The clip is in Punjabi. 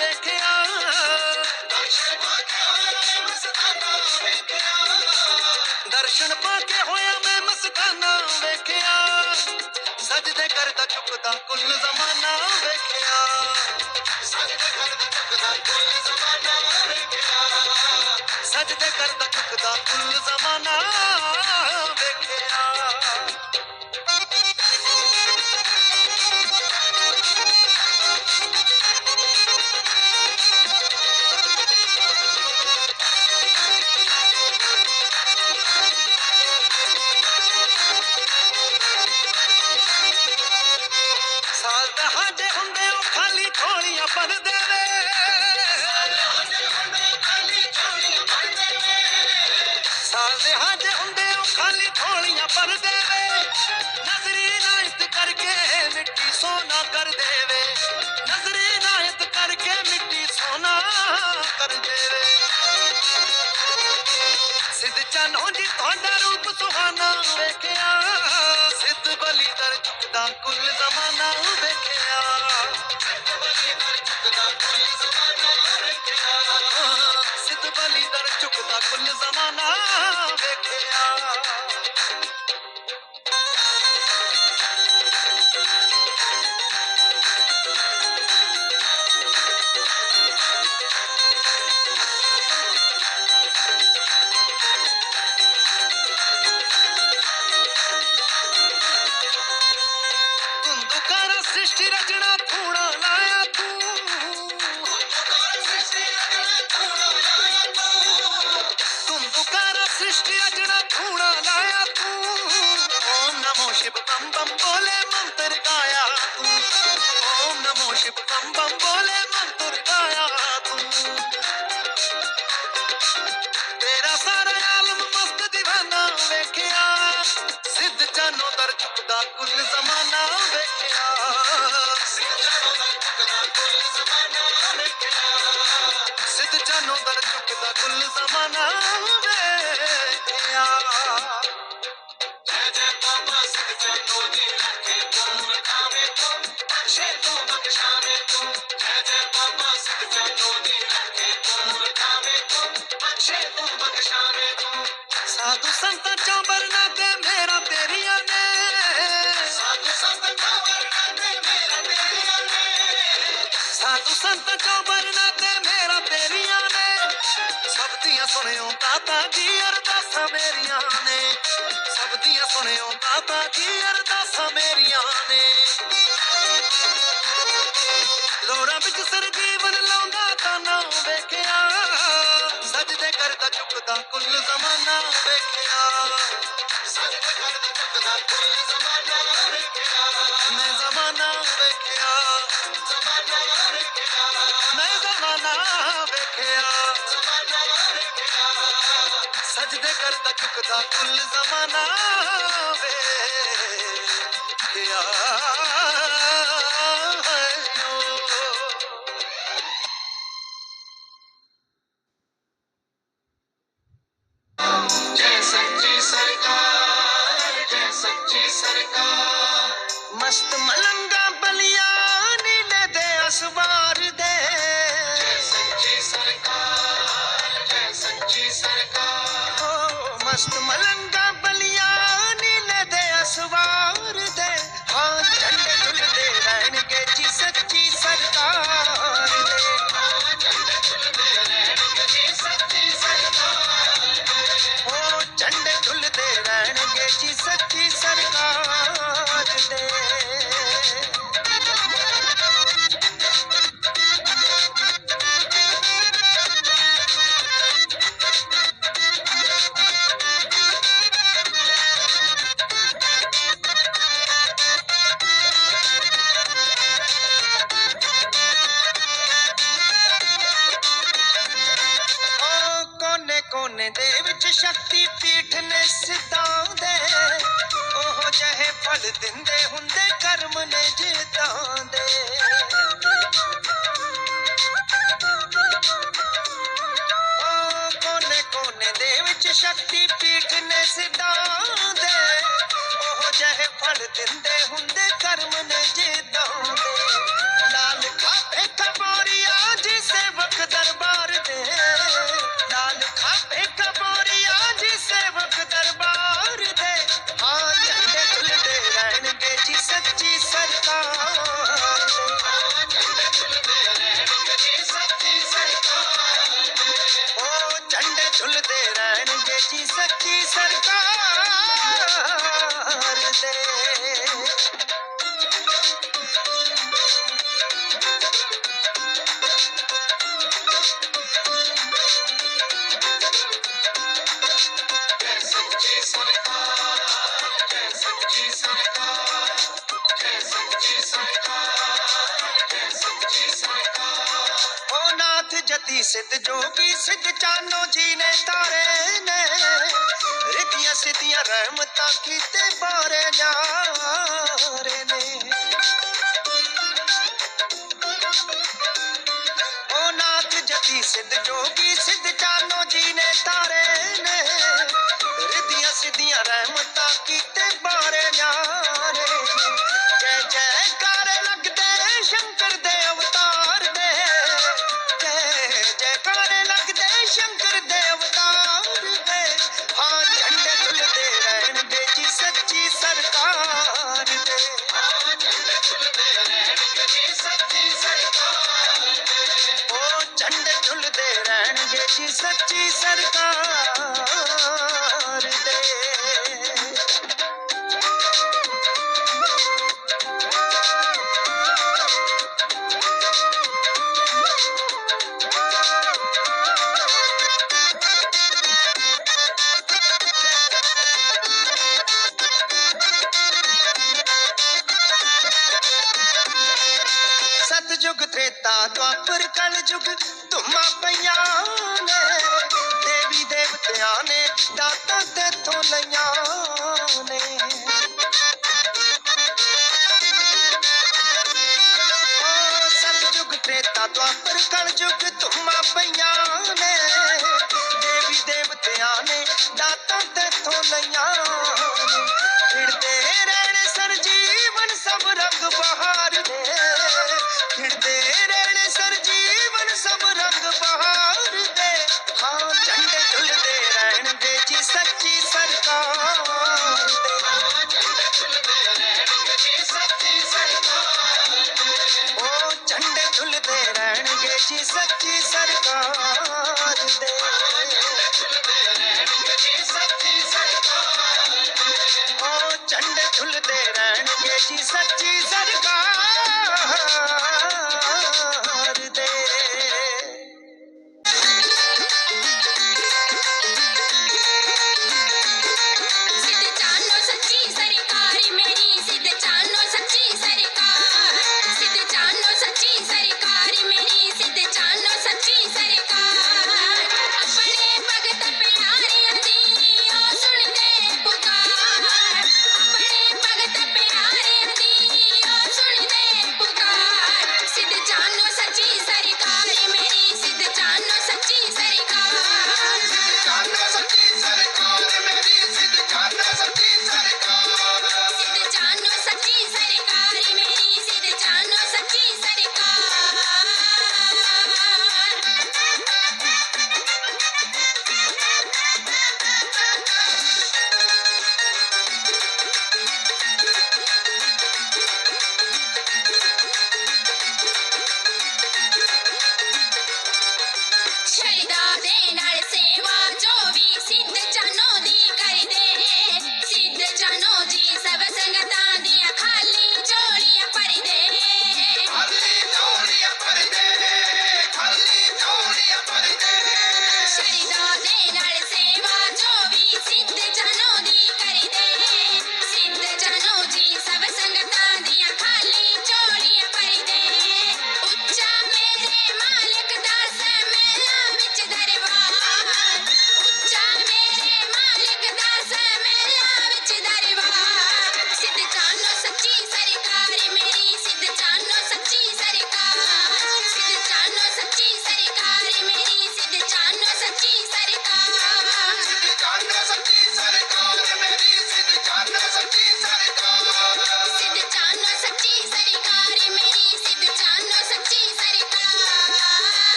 ਵੇਖਿਆ। ਦਰਸ਼ਨ ਪਾ ਕੇ ਹੋਇਆ ਮੈਂ ਮਸਤਾਨਾ ਵੇਖਿਆ। ਸਜਦੇ ਕਰਦਾ ਝੁਕਦਾ ਕੁੱਲ ਜ਼ਮਾਨਾ ਵੇਖਿਆ। ਸਜਦੇ ਕਰਦਾ ਝੁਕਦਾ ਕੁੱਲ ਜ਼ਮਾਨਾ ਵੇਖਿਆ। ਥੋੜੀਆਂ ਦੇਵੇ। ਨਜ਼ਰੀ ਨਾਇਤ ਕਰਕੇ ਮਿੱਟੀ ਸੋਨਾ ਕਰ ਦੇਵੇ। ਨਜ਼ਰੀ ਨਾਇਤ ਕਰਕੇ ਮਿੱਟੀ ਸੋਨਾ ਕਰ ਦੇਵੇ। ਸਿੱਧ ਚਨੋ ਜੀ ਤੁਹਾਡਾ ਰੂਪ ਸੁਹਾਨਾ ਵੇਖਿਆ। ਸਿੱਧ ਬਲੀ ਦਰ ਝੁਕਦਾ ਕੁੱਲ ਜ਼ਮਾਨਾ ਵੇਖਿਆ। ਸਿੱਧ ਬਲੀ ਦਰ ਝੁਕਦਾ ਕੁੱਲ ਜ਼ਮਾਨਾ ਵੇਖਿਆ। ਧੁੰਦੁਕਾਰਾ ਵਿੱਚ ਰਚਣਾ ਥੂਣਾ ਲਾਇਆ ਤੂੰ ਤੁਮ ਪੁਕਾਰਾ ਸ੍ਰਿਸ਼ਟੀ ਰਚਣਾ ਥੂਣਾ ਲਾਇਆ ਤੂੰ ਓਮ ਨਮੋ ਸ਼ਿਵ ਬੰ ਬੰ ਬੋਲੇ ਮੰਤਰ ਗਾਇਆ ਤੂੰ ਓਮ ਨਮੋ ਸ਼ਿਵ ਬੰ ਬੰ ਬੋਲੇ ਮੰਤਰ ਗਾਇਆ ਤੂੰ ਤੇਰਾ ਸਾਰਾ ਆਲਮ ਮਸਤ دیਵਾਨਾ ਵੇਖਿਆ ਸਿੱਧ ਚਾਨੋ ਦਰ ਚੁੱਕਦਾ ਕੁੱਲ ਜ਼ਮਾਨਾ ਵੇਖਿਆ ਸਾਧੂ ਸੰਤਾਂ ਚੋਂ ਬਰਨਾ ਤੇ ਮੇਰਾ ਤੇਰੀਆਂ ਨੇ। ਸਭ ਦੀਆਂ ਸੁਣਿਓ ਦਾਤਾ ਜੀ, ਅਰਦਾਸਾਂ ਮੇਰੀਆਂ ਨੇ। ਸਭ ਦੀਆਂ ਸੁਣਿਓ ਦਾਤਾ ਜੀ, ਅਰਦਾਸਾਂ ਮੇਰੀਆਂ ਨੇ। ਲੋੜਾਂ ਵਿੱਚ ਸਰ ਜੀਵਨ ਲਾਉਂਦਾ ਤਾਂ ਨਾ ਵੇਖਿਆ। ਸਜਦੇ ਕਰਦਾ ਚੁੱਕਦਾ ਕੁੱਲ ਜ਼ਮਾਨਾ ਵੇਖਿਆ। ਮੈਂ ਕਰਦਾ ਚੁੱਕਦਾ ਕੁੱਲ ਜ਼ਮਾਨਾ ਵੇਖਿਆ जय मस्त मलंग ਦੇ ਵਿੱਚ ਸ਼ਕਤੀ ਪੀਠ ਨੇ ਸਿੱਧਾਂ ਉਹ ਜਹੇ ਫਲ ਦਿੰਦੇ ਹੁੰਦੇ, ਕਰਮ ਨੇ ਜਿੱਦਾਂ ਕੋਨੇ ਕੋਨੇ ਦੇ ਵਿੱਚ ਸ਼ਕਤੀ ਪੀਠ ਨੇ ਸਿੱਧਾਂ ਉਹ ਜਿਹੇ ਫਲ ਦਿੰਦੇ ਹੁੰਦੇ, ਕਰਮ ਨੇ ਜਿੱਦਾਂ ਦੇ ਲਾਲ ਖਾਪੇ ਕਬੋਰੀਆ ਜੀ ਸੇਵਕ ਦਰਬਾਰ ਦੇ। सिद्ध सिद्ध जोगी, सिद्ध चानो जी ने तारे ने। रिधिया सिद्धिया रहमता कीते बारे नारे ने। ओ नाथ जति सिद्ध जोगी, सिद्ध चानो जी ने तारे ने। দিয়া ਦੁਆਪਰ ਕਲ ਧੁਮਾ ਪਈਆਂ ਨੇ, ਦੇਵੀ ਦੇਵਤਿਆਂ ਨੇ ਦਾਤਾਂ ਤੇਥੋਂ ਲਈਆਂ ਨੇ। ਓ ਸਤਜੁਗ ਤ੍ਰੇਤਾ ਦੁਆਪਰ ਕਲ ਧੁਮਾ ਪਈਆਂ ਨੇ, ਦੇਵੀ ਦੇਵਤਿਆਂ ਨੇ ਦਾਤਾਂ ਤੇਥੋਂ ਲਈਆਂ ਨੇ। ਖਿੜਦੇ